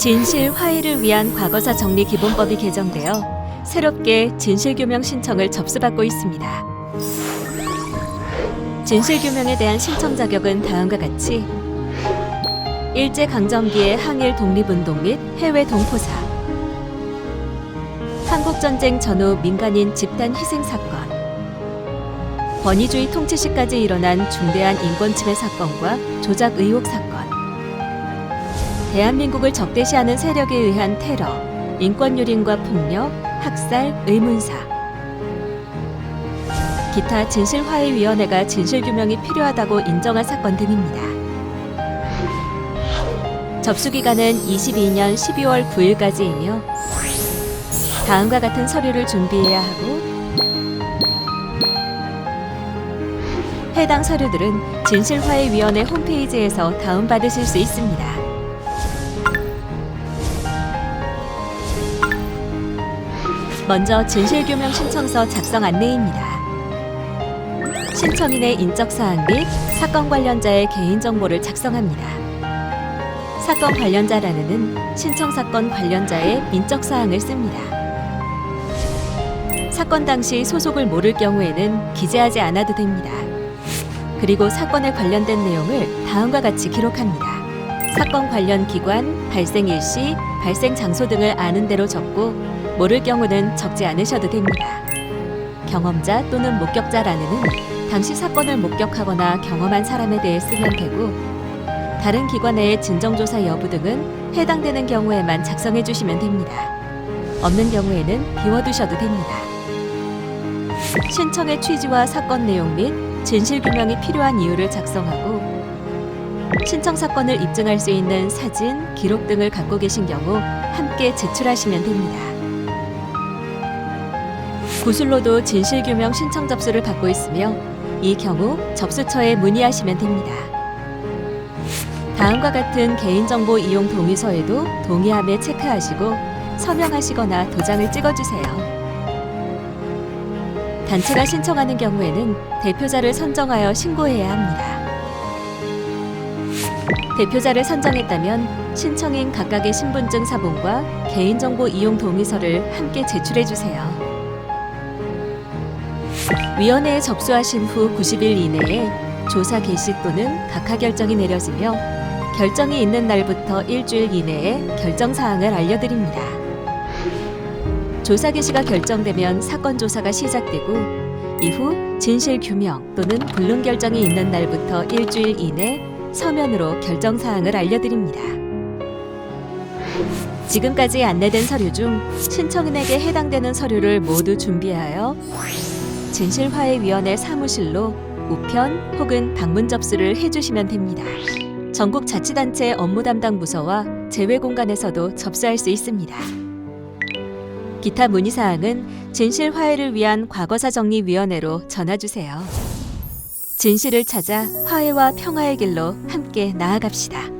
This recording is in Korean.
진실 화해를 위한 과거사 정리 기본법이 개정되어 새롭게 진실 규명 신청을 접수받고 있습니다. 진실 규명에 대한 신청 자격은 다음과 같이 일제 강점기의 항일 독립운동 및 해외 동포사, 한국 전쟁 전후 민간인 집단 희생 사건, 권위주의 통치 시까지 일어난 중대한 인권 침해 사건과 조작 의혹 사건, 대한민국을 적대시하는 세력에 의한 테러, 인권유린과 폭력, 학살, 의문사, 기타 진실화해위원회가 진실규명이 필요하다고 인정한 사건 등입니다. 접수기간은 22년 12월 9일까지이며 다음과 같은 서류를 준비해야 하고 해당 서류들은 진실화해위원회 홈페이지에서 다운받으실 수 있습니다. 먼저 진실규명 신청서 작성 안내입니다. 신청인의 인적사항 및 사건 관련자의 개인정보를 작성합니다. 사건 관련자란에는 신청 사건 관련자의 인적 사항을 씁니다. 사건 당시 소속을 모를 경우에는 기재하지 않아도 됩니다. 그리고 사건에 관련된 내용을 다음과 같이 기록합니다. 사건 관련 기관, 발생 일시, 발생 장소 등을 아는 대로 적고 모를 경우는 적지 않으셔도 됩니다. 경험자 또는 목격자란에는 당시 사건을 목격하거나 경험한 사람에 대해 쓰면 되고 다른 기관의 진정조사 여부 등은 해당되는 경우에만 작성해 주시면 됩니다. 없는 경우에는 비워두셔도 됩니다. 신청의 취지와 사건 내용 및 진실 규명이 필요한 이유를 작성하고 신청 사건을 입증할 수 있는 사진, 기록 등을 갖고 계신 경우 함께 제출하시면 됩니다. 구슬로도 진실규명 신청 접수를 받고 있으며 이 경우 접수처에 문의하시면 됩니다. 다음과 같은 개인정보 이용 동의서에도 동의함에 체크하시고 서명하시거나 도장을 찍어주세요. 단체가 신청하는 경우에는 대표자를 선정하여 신고해야 합니다. 대표자를 선정했다면 신청인 각각의 신분증 사본과 개인정보 이용 동의서를 함께 제출해 주세요. 위원회에 접수하신 후 90일 이내에 조사 개시 또는 각하 결정이 내려지며 결정이 있는 날부터 일주일 이내에 결정 사항을 알려드립니다. 조사 개시가 결정되면 사건 조사가 시작되고 이후 진실 규명 또는 불능 결정이 있는 날부터 일주일 이내 서면으로 결정 사항을 알려드립니다. 지금까지 안내된 서류 중 신청인에게 해당되는 서류를 모두 준비하여 진실화해위원회 사무실로 우편 혹은 방문 접수를 해주시면 됩니다. 전국 자치단체 업무 담당 부서와 제외 공간에서도 접수할 수 있습니다. 기타 문의 사항은 진실 화해를 위한 과거사 정리 위원회로 전화 주세요. 진실을 찾아 화해와 평화의 길로 함께 나아갑시다.